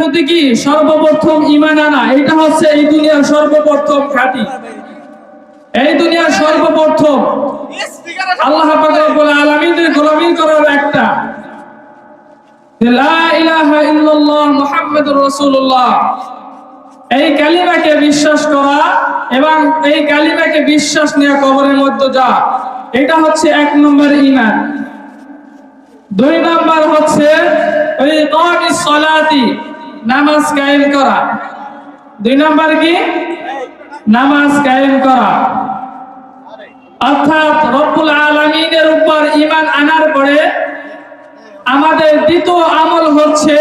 প্রতি কি সর্বপ্রথম আনা? এটা হচ্ছে এই দুনিয়ার সর্বপ্রথম এই দুনিয়ার সর্বপ্রথম। আল্লাহ গোলামি করার একটা। এই কালিমাকে বিশ্বাস করা এবং এই কালিমাকে বিশ্বাস নিয়ে কবরের মধ্যে যা। এটা হচ্ছে এক নম্বর ইমান দুই নম্বর হচ্ছে নামাজ কায়েম করা। দুই নাম্বার কি? নামাজ কায়েম করা। অর্থাৎ রব্বুল আলামিনের উপর ঈমান আনার পরে আমাদের দ্বিতীয় আমল হচ্ছে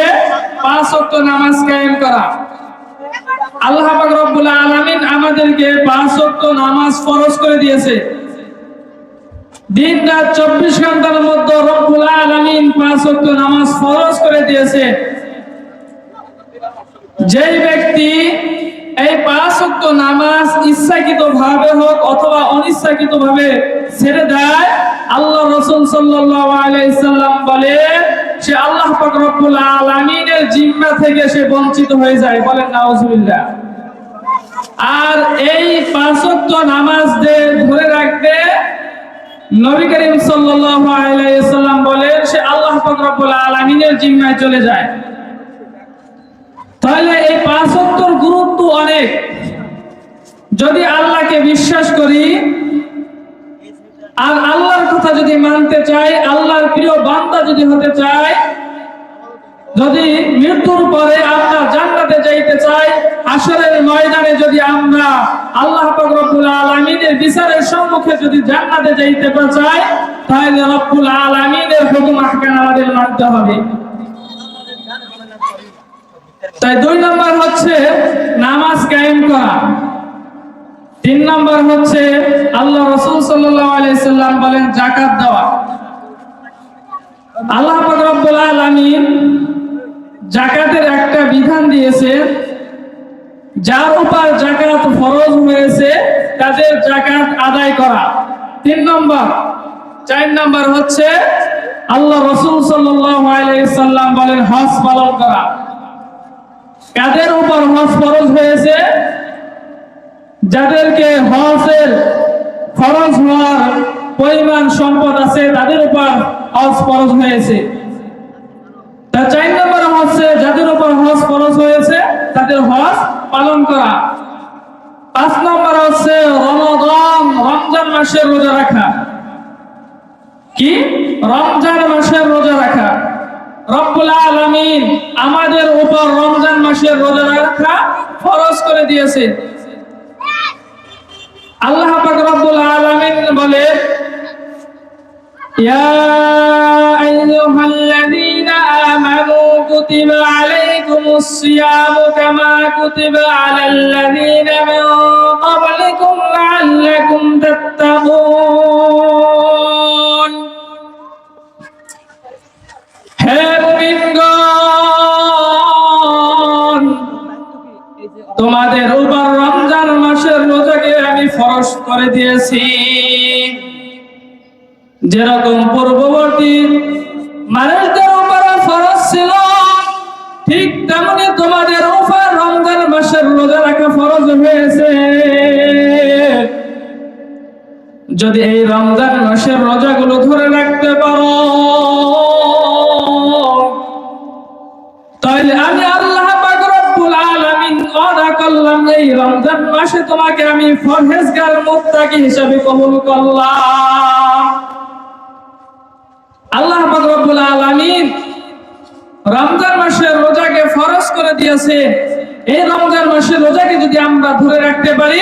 পাঁচ নামাজ কায়েম করা। আল্লাহ পাক রব্বুল আলামিন আমাদেরকে পাঁচ ওয়াক্ত নামাজ ফরজ করে দিয়েছে। দিন রাত চব্বিশ ঘণ্টার মধ্যে রব্বুল পাঁচ নামাজ ফরজ করে দিয়েছে। যেই ব্যক্তি এই পাঁচ নামাজ ইচ্ছাকৃত ভাবে হোক অথবা অনিচ্ছাকৃত ভাবে ছেড়ে দেয় আল্লাহ রসুল বলে, সে আল্লাহ রব্বুল আলামিনের জিম্মা থেকে সে বঞ্চিত হয়ে যায়। বলেন, নাউজুবিল্লাহ। আর এই পাঁচ ওয়াক্ত নামাজ ধরে রাখবে নবী করিম সাল্লাল্লাহু আলাইহি সাল্লাম বলেন, সে আল্লাহ পাক রব্বুল আলামিনের জিম্মায় চলে যায়। তাহলে এই পাঁচ ওয়াক্তর গুরুত্ব অনেক। যদি আল্লাহকে বিশ্বাস করি, আর আল্লাহর কথা যদি মানতে চাই, আল্লাহর প্রিয় বান্দা যদি হতে চাই যদি মৃত্যুর পরে আমরা জান্নাতে যাইতে চাই, আসরের ময়দানে যদি আমরা আল্লাহ রব্বুল আলামিনের বিচারের সম্মুখে যদি জান্নাতে যাইতে চাই, তাহলে রব্বুল আলামিনের হুকুম আহকাম আমাদের মানতে হবে। তাই দুই নম্বর হচ্ছে নামাজ কায়েম করা। তিন নম্বর হচ্ছে আল্লাহ রসুল সাল্লাম বলেন জাকাত দেওয়া। আল্লাহ রব্বুল আলামিন যাকাতের একটা বিধান দিয়েছে, যার উপর জাকাত ফরজ হয়েছে, তাদের জাকাত আদায় করা। তিন নম্বর, চার নম্বর হচ্ছে, আল্লাহ রসুল সাল্লাম বলেন, হজ পালন করা। কাদের উপর হজ ফরজ হয়েছে? যাদেরকে হজের ফরজ হওয়ার পরিমাণ সম্পদ আছে, তাদের উপর হজ ফরজ হয়েছে। চার নম্বর হচ্ছে যাদের উপর হজ ফরজ হয়েছে, তাদের হজ পালন করা। পাঁচ নম্বর হচ্ছে রমজান রমজান মাসের রোজা রাখা। কি? রমজান মাসের রোজা রাখা। রব্বুল আলামিন আমাদের উপর রমজান মাসের রোজা রাখা ফরজ করে দিয়েছে। আল্লাহ পাক রব্বুল আলামিন বলে, ইয়া আইয়ুহাল্লাযীনা আমানু কুতিবা আলাইকুমুস সিয়ামু কামা কুতিবা আলাল্লাযীনা মিন ক্বাবলিকুম লাআল্লাকুম তাত্তাকুন হে মুমিনগণ, তোমাদের উপর রমজান মাসের রোজাকে আমি ফরজ করে দিয়েছি। যেরকম যদি এই রমজান মাসের রোজাগুলো ধরে রাখতে পারো, তাহলে আমি আল্লাহ এই রমজান মাসে তোমাকে আমি ফরহেজগার হিসেবে কবুল করলাম। আল্লাহ রব্বুল রমজান মাসের রোজাকে ফরজ করে দিয়েছে। এই রমজান মাসের রোজাকে যদি আমরা ধরে রাখতে পারি,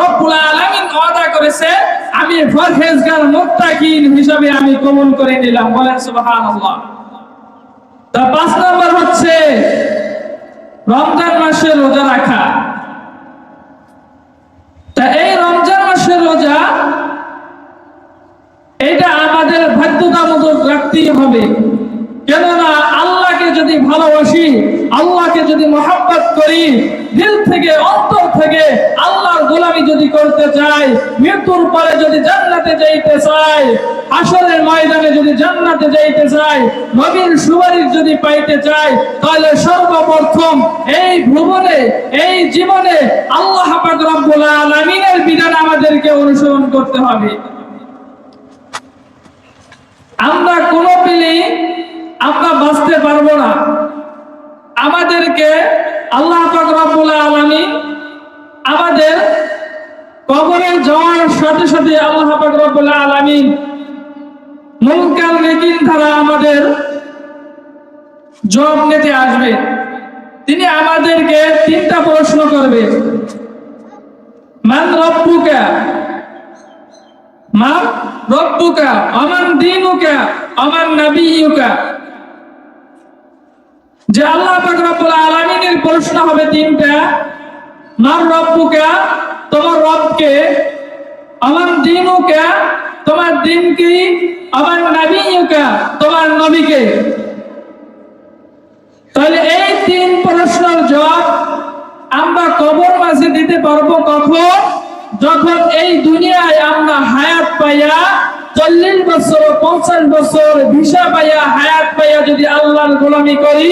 রব্বুল আলামিন ওয়াদা করেছে আমি ফরহেজগার মুত্তাকিন হিসেবে আমি কবুল করে নিলাম। বলেন সুবহানাল্লাহ। তা পাঁচ নম্বর হচ্ছে, রমজান মাসে রোজা রাখা। তা এই রমজান মাসের রোজা, এটা আমাদের বাধ্যতামূলক রাখতেই হবে। কেননা আল্লাহকে যদি ভালোবাসি, আল্লাহকে যদি মহাব্বত করি, দিল থেকে অন্তর থেকে আল্লাহর গোলামি যদি করতে চায়, মৃত্যুর পরে যদি জান্নাতে যাইতে চায় আসরের ময়দানে যদি জান্নাতে যাইতে চায়, নবীর সুপারিশ যদি পাইতে চায়, তাহলে সর্বপ্রথম এই ভুবনে এই জীবনে আল্লাহ পাক রব্বুল আলামিনের বিধান আমাদেরকে অনুসরণ করতে হবে। আমরা কোনো পেলেই আমরা বাঁচতে পারব না। আমাদেরকে আল্লাহ পাক রব্বুল আমাদের কবরে যাওয়ার সাথে সাথে আল্লাহ আলামিন মুনকার নেকির দ্বারা আমাদের জব নিতে আসবে। তিনি আমাদেরকে তিনটা প্রশ্ন করবে। মান রব্বুকা মান রব্বুকা, অমান দিনুকা, অমান নাবিয়ুকা। যে আল্লাহ পাক রব্বুল আলামিনের প্রশ্ন হবে তিনটা। মান রব্বুকা, তোমার রবকে, আমার দিনুকা, তোমার দিন কি আমার নাবিয়ুকা তোমার নবীকে। তাহলে এই তিন প্রশ্নের জবাব আমরা কবর মাঝে দিতে পারব কখন? যখন এই দুনিয়ায় আমরা হায়াত পাইয়া চল্লিশ বছর, পঞ্চাশ বছর ভিসা পাইয়া, হায়াত পাইয়া যদি আল্লাহর গোলামি করি,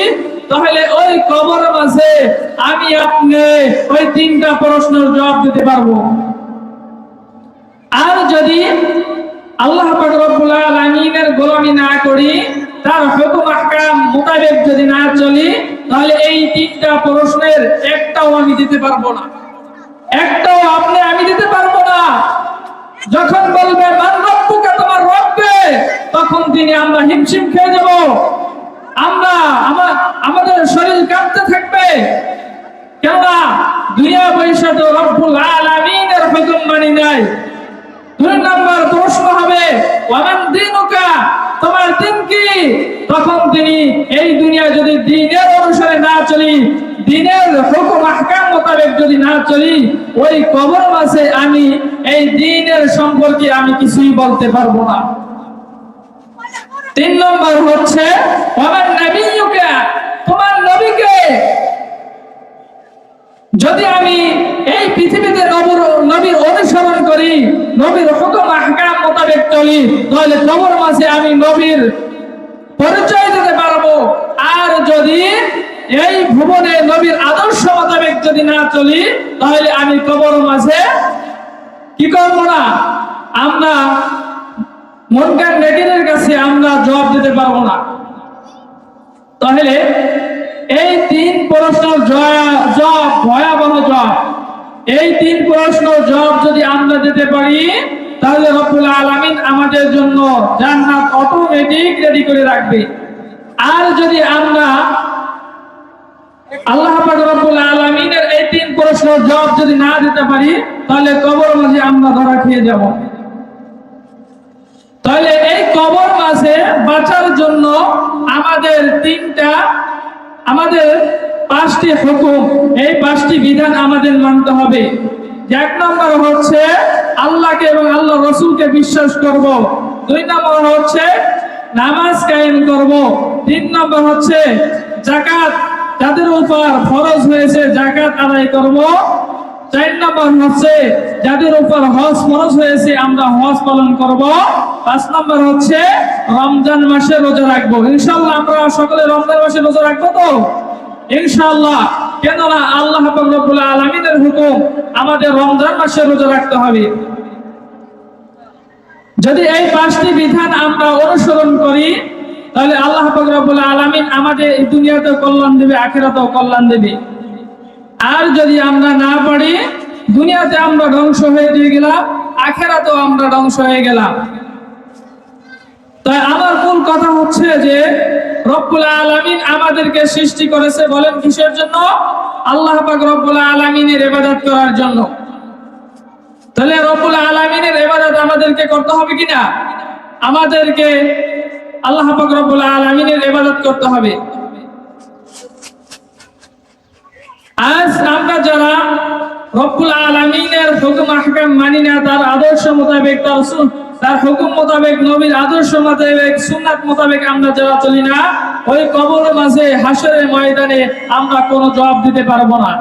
তাহলে ওই কবর মাঝে আমি আপনি ওই তিনটা প্রশ্নের জবাব দিতে পারব। আর যদি আল্লাহ আলামিনের গোলামি না করি, তার হুকুম আহকাম মোতাবেক যদি না চলি, তাহলে এই তিনটা প্রশ্নের একটাও আমি দিতে পারব না। একটাও আপনি আমি দিতে পারব না। যখন বলবে মান রবকে তখন তিনি আমরা হিমশিম খেয়ে যাব। আমরা আমার, আমাদের শরীর কাঁপতে থাকবে। কেননা দুনিয়া পয়সা তো রব্বুল আলামিনের হুকুম মানি নাই। দুই প্রশ্ন হবে দিনুকা? তোমার দিন কি? তখন তিনি এই দুনিয়া যদি দিনের অনুসারে না চলি, দিনের হুকুম মোতাবেক যদি না চলি, ওই কবর মাসে আমি, এই দিনের সম্পর্কে আমি কিছুই বলতে পারব না। তিন নম্বর হচ্ছে ওয়ামান নাবিয়ুকা তোমার নবীকে যদি আমি এই পৃথিবীতে নবর, নবীর অনুসরণ করি, নবীর হুকুম, আহকাম মোতাবেক চলি, তাহলে কবর মাসে আমি নবীর পরিচয় দিতে পারব। আর যদি এই ভুবনে নবীর আদর্শ মোতাবেক যদি না চলি, তাহলে আমি কবর মাঝে কি করব না? আমরা মনকার নেকিনের কাছে আমরা পারব না। তাহলে এই তিন প্রশ্ন জব ভয়াবহ জব এই তিন প্রশ্ন জব যদি আমরা দিতে পারি, তাহলে রব্বুল আমাদের জন্য জান্নাত অটোমেটিক রেডি করে রাখবে। আর যদি আমরা আল্লাহ রব্বুল এই তিন প্রশ্ন জব যদি না দিতে পারি, তাহলে কবর মাঝে আমরা ধরা খেয়ে যাব। তাহলে এই কবর মাসে বাঁচার জন্য আমাদের তিনটা, আমাদের পাঁচটি হুকুম, এই পাঁচটি বিধান আমাদের মানতে হবে। এক নম্বর হচ্ছে আল্লাহকে এবং আল্লাহ রসুলকে বিশ্বাস করব। দুই নম্বর হচ্ছে নামাজ কায়েম করব। তিন নম্বর হচ্ছে জাকাত যাদের উপর ফরজ হয়েছে জাকাত আদায় করব। চার নম্বর হচ্ছে যাদের উপর হজ ফরজ হয়েছে আমরা হজ পালন করব। পাঁচ নম্বর হচ্ছে রমজান মাসে রোজা রাখব। ইনশাল্লাহ আমরা সকলে রমজান মাসে রোজা রাখব তো? ইনশাআল্লাহ। কেননা আল্লাহ রব্বুল আলামিনের হুকুম, আমাদের রমজান মাসে রোজা রাখতে হবে। যদি এই পাঁচটি বিধান আমরা অনুসরণ করি, তাহলে আল্লাহ রব্বুল আলামিন আমাদের এই দুনিয়াতেও কল্যাণ দেবে, আখেরাতেও কল্যাণ দেবে। আর যদি আমরা না পারি, দুনিয়াতে আমরা ধ্বংস হয়ে গেলাম, আখেরাতেও আমরা ধ্বংস হয়ে গেলাম। তাই আমার মূল কথা হচ্ছে যে রব্বুল আলামিন আমাদেরকে সৃষ্টি করেছে বলেন কিসের জন্য? আল্লাহ রব্বুল আলামিনের ইবাদত করার জন্য। তাহলে রব্বুল আলামিনের ইবাদত আমাদেরকে করতে হবে কিনা? আমাদেরকে আল্লাহ রব্বুল আলামিনের ইবাদত করতে হবে। আজ আমরা যারা রব্বুল আলামিনের হুকুম আহকাম মানি না, তার আদর্শ মোতাবেক তার তার হুকুম মোতাবেক, নবীর আদর্শ মোতাবেক, সুন্নাত মোতাবেক আমরা যারা চলি না, ওই কবর মাঝে হাসরের ময়দানে আমরা কোনো জবাব দিতে পারব না।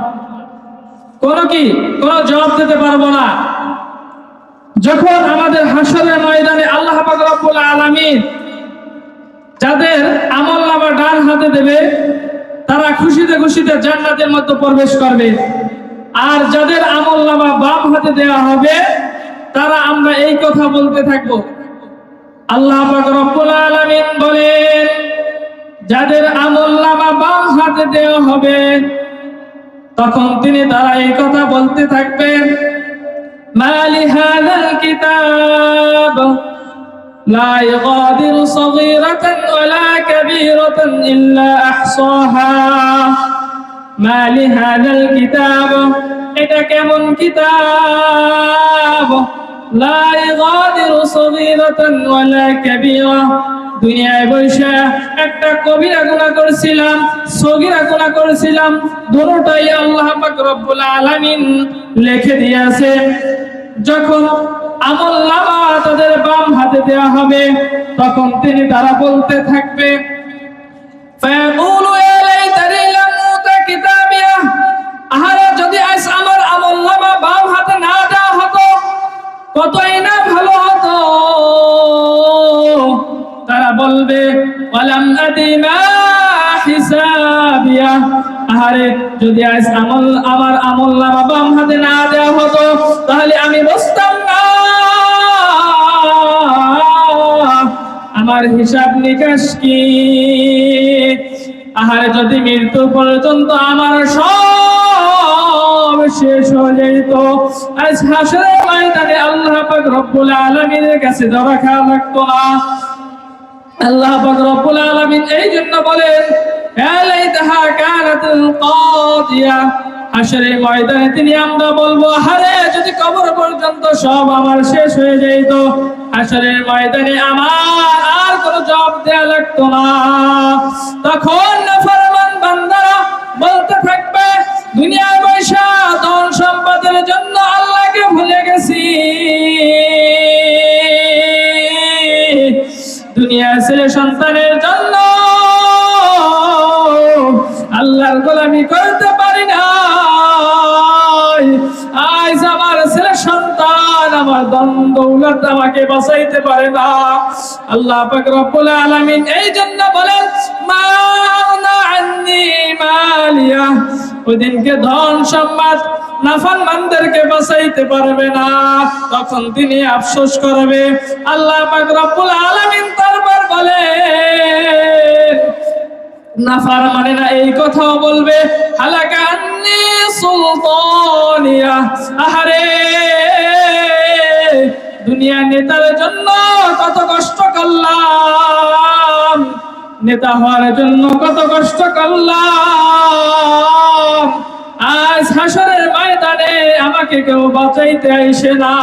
কোনো কি? কোনো জবাব দিতে পারব না। যখন আমাদের হাসরের ময়দানে আল্লাহ রব্বুল আলামিন যাদের আমল নামা ডান হাতে দেবে, তারা খুশিতে খুশিতে জান্নাতের মধ্যে প্রবেশ করবে। আর যাদের আমল নামা বাম হাতে দেওয়া হবে তারা আমরা এই কথা বলতে থাকব। আল্লাহ রব্বুল বলেন, যাদের আমল্লামা বাম হাতে দেওয়া হবে, তখন তিনি তারা এই কথা বলতে থাকবেন ইল্লা কিতাব, এটা কেমন কিতাব? লা ইগাদিরু সগীরাতান ওয়ালা কাবীরা দুনিয়ায় বসে একটা কবিরা গুণা করেছিলাম, সগিরা গুণা করেছিলাম, দুটোটাই আল্লাহ রব্বুল আলামিন লিখে দিয়েছে। যখন আমল নামা তাদের বাম হাতে দেয়া হবে, তখন তিনি তারা বলতে থাকবে আহারা যদি আজ আমার আমল নামা বাম হাতে না কতই না ভালো হতো। তারা বলবে, ওয়ালাম আদি মা হিসাবিয়া। আহারে, যদি আজ আমল, আমার আমল নামা বাম হাতে না দেওয়া হতো, তাহলে আমি বুঝতাম না। আমার হিসাব নিকাশ কি? আহারে, যদি মৃত্যু পর্যন্ত আমার সব শেষ হয়ে যেত আজ হাসরের ময়দানে আল্লাহ পাক রব্বুল আলামিনের কাছে ধরা খাওয়া লাগতো না। আল্লাহ পাক রব্বুল আলামিন এই জন্য বলেন ইয়া লাইতাহা কানাতুল কাদিয়া। হাসরের ময়দানে তিনি আমরা বলব হারে যদি কবর পর্যন্ত সব আমার শেষ হয়ে যেত হাসরের ময়দানে আমার আর কোনো জবাব দেয়া লাগতো না। তখন দুনিয়া সন্তানের জন্য। আল্লাহর গোলামি করতে পারি না আজ আমার ছেলে সন্তান, আমার দ্বন্দ্ব আমাকে বাঁচাইতে পারে না। আল্লাহ আলামিন এই জন্য বলেন ওইদিনকে ধন মানদেরকে বাঁচাইতে পারবে না। তখন তিনি আফসোস করবে। আল্লাহ পাক রব্বুল আলামিন নাফার মানে না এই কথাও বলবে হালাকা আন্নি সুলতানিয়া, আহারে, দুনিয়া নেতার জন্য কত কষ্ট করলাম, নেতা হওয়ার জন্য কত কষ্ট করলাম আজ হাসরের ময়দানে আমাকে কেউ বাঁচাইতে আইসে না।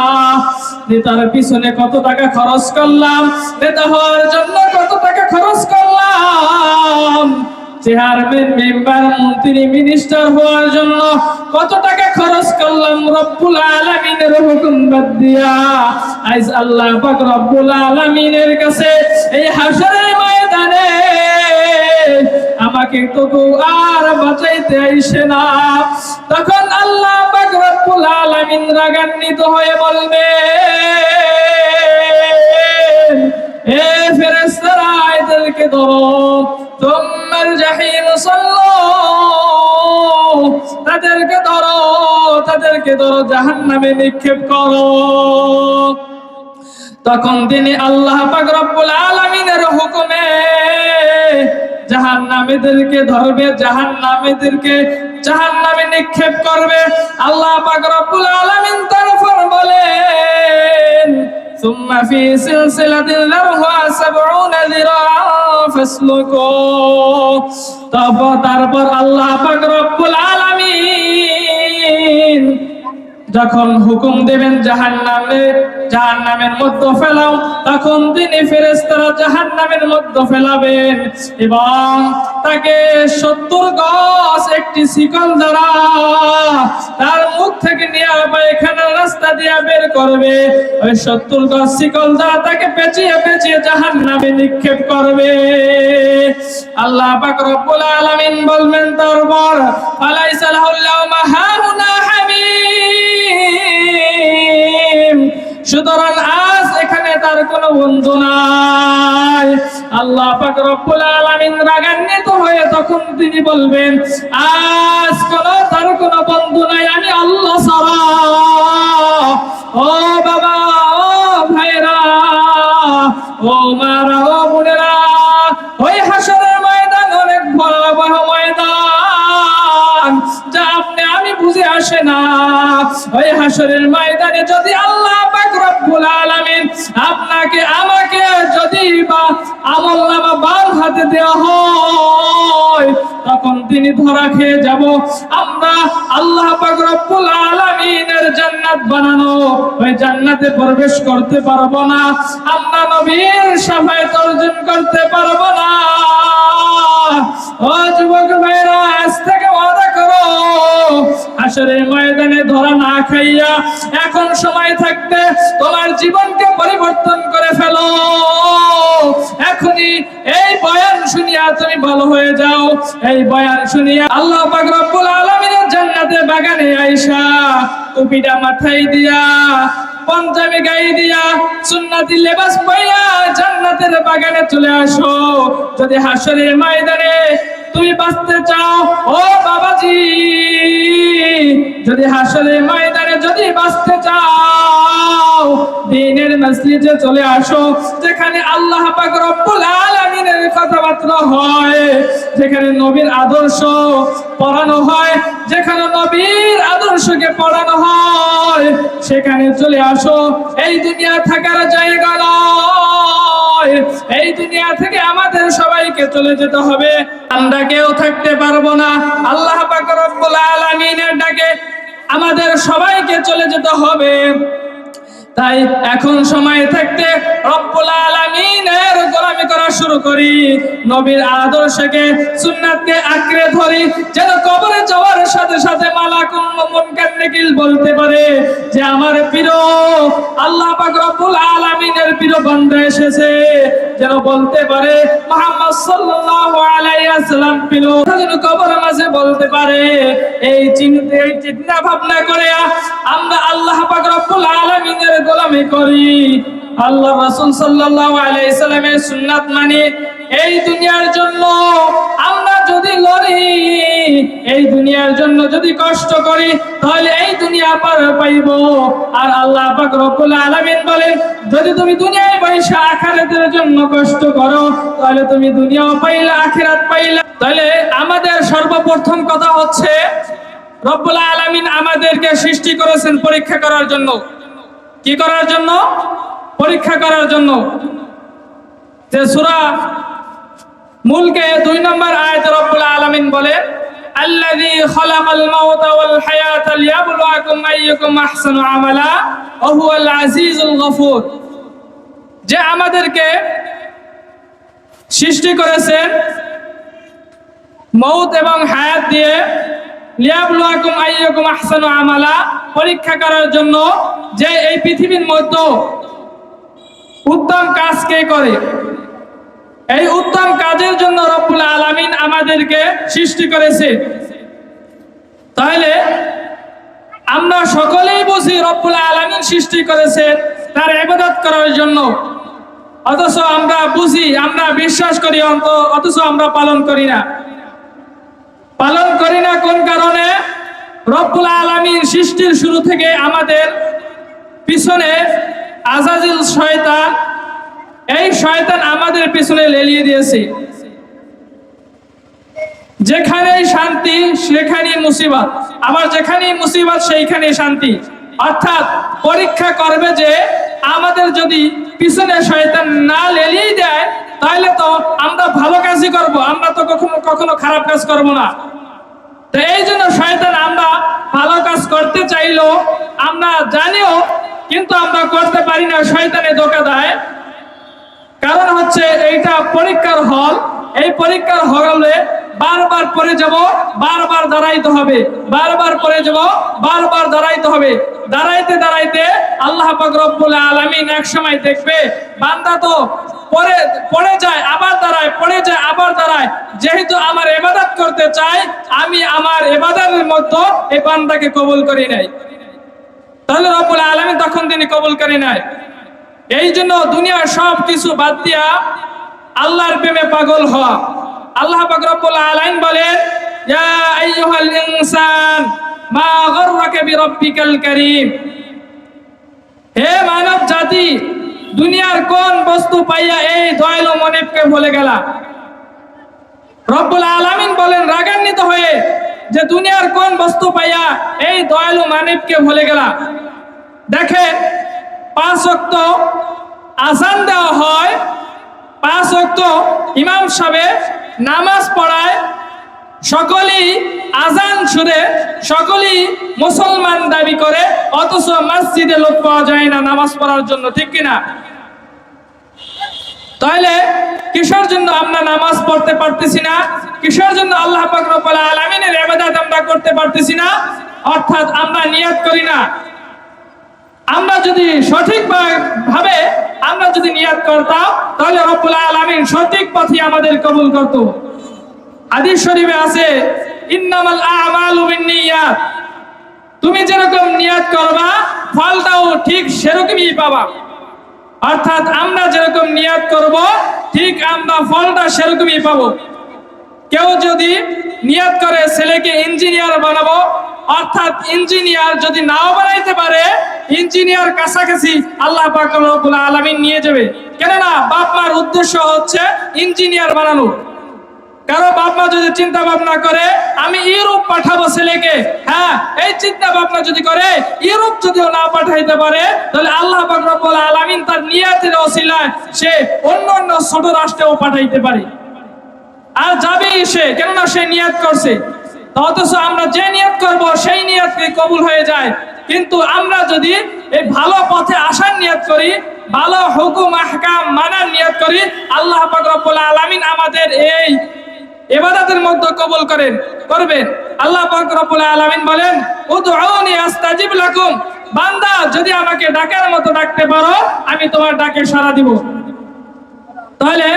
নেতার পিছনে কত টাকা খরচ করলাম নেতা হওয়ার জন্য কত টাকা খরচ করলাম। চেয়ারম্যান, মেম্বার মিনিস্টার হওয়ার জন্য কত টাকা খরচ করলাম হুকুম বাদ দিয়া। আল্লাহ রব্বুল আলামিনের কাছে এই হাসরের ময়দানে আমাকে তো কেউ আর বাঁচাইতে আইসে না। তখন আল্লাহ রব্বুল রাগান্বিত হয়ে বলবে তাদেরকে ধরো, তাদেরকে জাহান্নামে নিক্ষেপ করো। তখন তিনি আল্লাহ পাক রব্বুল আলামিনের হুকুমে জাহান্নামীদেরকে ধরবে জাহান্নামীদেরকে জাহান্নামে নিক্ষেপ করবে আল্লাহ পাক রব্বুল আলামিন তারপর বলেন ثم في سلسلة ذرها سبعون ذراعا فاسلكوه তারপর তারপর আল্লাহ পাক রব্বুল আলামিন যখন হুকুম দেবেন জাহান্নামে জাহান্নামের মধ্যে ফেলাও, তখন তিনি ফেরেশতারা জাহান্নামের মধ্যে ফেলাবেন এবং তাকে সত্তর গজ একটি শিকল দ্বারা তার মুখ থেকে নিয়ে পায়খানার রাস্তা দিয়ে বের করবে। ওই সত্তর গজ শিকল দ্বারা তাকে পেঁচিয়ে পেঁচিয়ে জাহান্নামে নিক্ষেপ করবে। আল্লাহ পাক রব্বুল আলামিন বলবেন, তারপর আলাইসা লাহুল কোনো বন্ধু নাই। আল্লাহ পাক রব্বুল আলামিন রাগান্বিত হয়ে তখন তিনি বলবেন, আজ কোন, তার কোনো বন্ধু নাই, আমি আল্লাহ সারা ও বাবা, ও ভাইরা ও মারা, ও বোনেরা, ওই হাসরের ময়দান অনেক ভয়াবহ ময়দান, যা আপনি, আমি বুঝে আসে না। ওই হাসরের ময়দানে যদি আল্লাহ পাক রব্বুল আলামিন হাতে দেওয়া হয়, তখন তিনি ধরা খেয়ে যাব। আমরা আল্লাহ পাক আলামিনের জান্নাত বানানো, ওই জান্নাতে প্রবেশ করতে পারব না। আমরা নবীর সাফায়াত অর্জন করতে পারব না। ও যুবক ভাইরা আজ থেকে হাসরের ময়দানে ধরা না খাইয়া এখন সময় থাকতে তোমার জীবনকে পরিবর্তন করে ফেলো। এখনই এই বয়ান শুনিয়া তুমি ভালো হয়ে যাও। এই বয়ান শুনিয়া আল্লাহ পাক রব্বুল জান্নাতে বাগানে আইসা টুপিটা মাথায় দিয়া, পঞ্জাবি গায়ে দিয়া, সুন্নাতি লেবাস পাইয়া জান্নাতের বাগানে চলে আসো। যদি হাসরের ময়দানে তুমি বাঁচতে চাও, ও বাবাজি। যদি হাসরের ময়দানে যদি বাঁচতে চাও, দিনের মসজিদে চলে আসো, যেখানে আল্লাহ পাক রব্বুল আলামিনের কথাবার্তা হয়, যেখানে নবীর আদর্শ পড়ানো হয়, যেখানে নবীর আদর্শকে পড়ানো হয়, সেখানে চলে আসো। এই দুনিয়া থাকার জায়গা নয়। এই দুনিয়া থেকে আমাদের সবাইকে চলে যেতে হবে। আমরা কেউ থাকতে পারব না। আল্লাহ পাক ডাকে আমাদের সবাইকে চলে যেতে হবে। তাই এখন সময় থাকতে রব্বুল আলামিনের গোলামি করা শুরু করি। নবীর আদর্শকে, সুন্নাতকে আঁকড়ে ধরি, যেন কবরে যাওয়ার সাথে সাথে মালাকুল মুনকার নাকিল বলতে পারে যে আমার প্রিয়, আল্লাহ পাক রব্বুল আলামিনের প্রিয় বান্দা এসেছে। যেন বলতে পারে, মুহাম্মদ সাল্লাল্লাহু আলাইহি ওয়াসাল্লাম প্রিয়। যেন কবরের মাঝে বলতে পারে, এই চিন্তা এই চিন্তা ভাবনা করে আমরা আল্লাহ পাক রব্বুল আলামিনের গোলামি করি। আল্লাহ রাসূল সাল্লাল্লাহু আলাইহি সাল্লামের সুন্নাত মানি এই দুনিয়ার জন্য আমরা যদি লড়ি, এই দুনিয়ার জন্য যদি কষ্ট করি, তাহলে এই দুনিয়া পার পাইব। আর আল্লাহ পাক রব্বুল আলামিন বলেন, যদি তুমি দুনিয়ায় বসে আখিরাতের জন্য কষ্ট করো, তাহলে তুমি দুনিয়াও পাইলা, আখিরাত পাইলা। তাহলে আমাদের সর্বপ্রথম কথা হচ্ছে, রব্বুল আলামিন আমাদেরকে সৃষ্টি করেছেন পরীক্ষা করার জন্য। কি করার জন্য? পরীক্ষা করার জন্য। যে সুরা মূলকে দুই নম্বর আয়াতে রব্বুল আলামিন বলে আহসানু আমালা আজিজুল যে আমাদেরকে সৃষ্টি করেছেন মৌত এবং হায়াত দিয়ে, লিয়াবলুয়াকুম আইয়ুকুম আহসানু আমালা পরীক্ষা করার জন্য যে এই পৃথিবীর মধ্যে উত্তম কাজ কে করে? এই উত্তম কাজের জন্য রব্বুল আলামিন আমাদেরকে সৃষ্টি করেছে। তাহলে আমরা সকলেই বুঝি রব্বুল আলামিন সৃষ্টি করেছে তার ইবাদত করার জন্য। অথচ আমরা বুঝি, আমরা বিশ্বাস করি অন্ত অথচ আমরা পালন করি না। পালন করি না কোন কারণে? রব্বুল আলামিন সৃষ্টির শুরু থেকে আমাদের পিছনে আজাজিল শয়তান, এই শয়তান আমাদের পিছনে লেলিয়ে দিয়েছে। যেখানেই শান্তি, সেখানেই মুসিবত। আবার যেখানেই মুসিবত, সেইখানেই শান্তি। অর্থাৎ পরীক্ষা করবে যে আমাদের যদি পিছনে শয়তান না লেলিয়ে দেয়, তাহলে তো আমরা ভালো কাজই করব, আমরা তো কখনো কখনো খারাপ কাজ করব না। তো এই জন্য শয়তান আমরা ভালো কাজ করতে চাইলো আমরা জানিও, কিন্তু আমরা করতে পারি না, শয়তানে ধোকা দেয়। কারণ হচ্ছে এইটা পরীক্ষার হল। এই পরীক্ষার হলে বারবার পরে যাব, বারবার দাঁড়াইতে হবে। বারবার পরে যাব, বারবার দাঁড়াইতে হবে। দাঁড়াইতে দাঁড়াইতে আল্লাহ পাক রব্বুল আলামিন এক সময় দেখবে, বান্দা তো পরে পড়ে যায়, আবার দাঁড়ায়, পড়ে যায়, আবার দাঁড়ায়। যেহেতু আমার ইবাদত করতে চাই আমি আমার ইবাদতের মধ্যে এই বান্দাকে কবুল করি নাই। তাহলে রব্বুল আলামিন তখন তিনি কবুল করে নেয় এই জন্য দুনিয়ার সব কিছু বাদ দিয়া আল্লাহর প্রেমে পাগল হওয়া। আল্লাহ রব্বুল আলামিন বলেন ইয়া আইয়ুহাল ইনসান, মা গররাকা বিরাব্বিকাল কারীম। হে মানব জাতি দুনিয়ার কোন বস্তু পাইয়া এই দয়ালু মনিবকে ভুলে গেলা? রব্বুল আলামিন বলেন, রাগান্বিত হয়ে যে দুনিয়ার কোন বস্তু পাইয়া এই দয়ালু মানিবকে ভুলে গেলা। দেখেন, পাঁচ ওয়াক্ত আজান দেওয়া হয়, পাঁচ ওয়াক্ত ইমাম সাহেব নামাজ পড়ায় সকলেই আজান শুনে, সকলেই মুসলমান দাবি করে, অথচ মসজিদে লোক পাওয়া যায় না নামাজ পড়ার জন্য, ঠিক কিনা? তাহলে কিসের জন্য আমরা নামাজ পড়তে পারতেছি না? কিসের জন্য আল্লাহ পাক রব্বুল আলামিনের ইবাদত আমরা করতে পারতেছি না? অর্থাৎ আমরা নিয়ত করি না। আমরা যদি সঠিক ভাবে আমরা যদি নিয়াত করতাম, তাহলে রব্বুল আলামিন সঠিক পথে আমাদের কবুল করত। হাদিস শরীফে আছে, ইন্নামাল আমালু বিন্নিয়াত। তুমি যেরকম নিয়াত করবা, ফলটাও ঠিক সেরকমই পাবা। অর্থাৎ আমরা যেরকম নিয়াত করব, ঠিক আমরা ফলটা সেরকমই পাবো। কেউ যদি নিয়াত করে, ছেলেকে ইঞ্জিনিয়ার বানাবো, অর্থাৎ ইঞ্জিনিয়ার যদি নাও বানাইতে পারে, ইঞ্জিনিয়ার কাছাকাছি আল্লাহ পাক রব্বুল আলামিন নিয়ে যাবে। কেননা বাপ মার উদ্দেশ্য হচ্ছে ইঞ্জিনিয়ার বানানো। কারও বাপমা যদি চিন্তা ভাবনা করে, আমি ইউরোপ পাঠাবো ছেলেকে। হ্যাঁ এই চিন্তা ভাবনা যদি করে, ইউরোপ যদিও না পাঠাইতে পারে, তাহলে আল্লাহ রব্বুল আলামিন তার নিয়াতের ওসিলায় সে অন্য অন্য ছোট রাষ্ট্রেও পাঠাইতে পারে। আর যাবেই সে কেননা সে নিয়াত করছে। অথচ আমরা যে নিয়াত করব, সেই নিয়াতকে কবুল হয়ে যায়? কিন্তু আমরা যদি এই ভালো পথে আসার নিয়াত করি, ভালো হুকুম, আহকাম, মানার নিয়াত করি, আল্লাহ রব্বুল আলামিন আমাদের এই ইবাদতের মধ্যে কবুল করেন, করবেন। আল্লাহ পাক রব্বুল আলামিন বলেন, উদউনি আস্তাজিব লাকুম। বান্দা, যদি আমাকে ডাকার মতো ডাকতে পারো, আমি তোমার ডাকে সাড়া দিব। তাহলে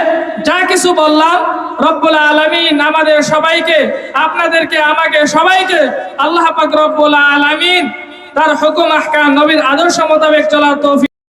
যা কিছু বললাম, রব্বুল আলামিন আমাদের সবাইকে, আপনাদেরকে, আমাকে সবাইকে, আল্লাহ পাক রব্বুল আলামিন তার হুকুম, আহকাম, নবীর আদর্শ মোতাবেক চলার তৌফিক